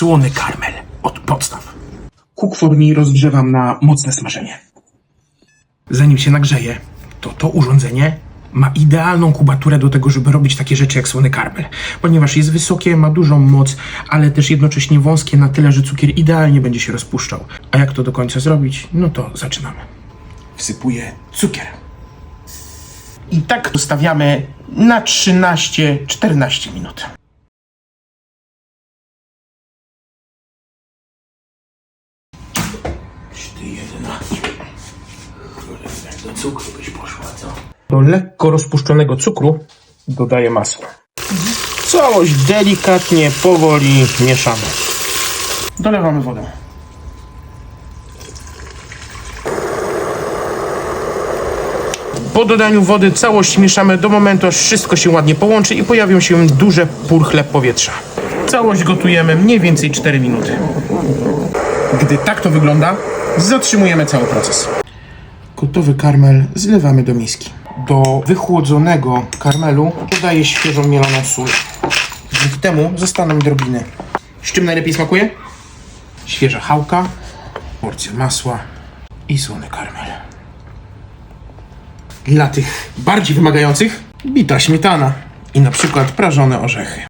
Słony karmel od podstaw. Kuk forni rozgrzewam na mocne smażenie. Zanim się nagrzeje, to to urządzenie ma idealną kubaturę do tego, żeby robić takie rzeczy jak słony karmel. Ponieważ jest wysokie, ma dużą moc, ale też jednocześnie wąskie na tyle, że cukier idealnie będzie się rozpuszczał. A jak to do końca zrobić? No to zaczynamy. Wsypuję cukier. I tak zostawiamy na 13-14 minut. Ty jedyna. Do cukru byś poszła, co? Do lekko rozpuszczonego cukru dodaję masło. Całość delikatnie, powoli mieszamy. Dolewamy wodę. Po dodaniu wody całość mieszamy do momentu, aż wszystko się ładnie połączy i pojawią się duże purchle powietrza. Całość gotujemy mniej więcej 4 minuty. Gdy tak to wygląda, zatrzymujemy cały proces. Gotowy karmel zlewamy do miski. Do wychłodzonego karmelu dodaję świeżą mieloną sól. Dzięki temu zostaną drobiny. Z czym najlepiej smakuje? Świeża chałka, porcja masła i słony karmel. Dla tych bardziej wymagających bita śmietana i na przykład prażone orzechy.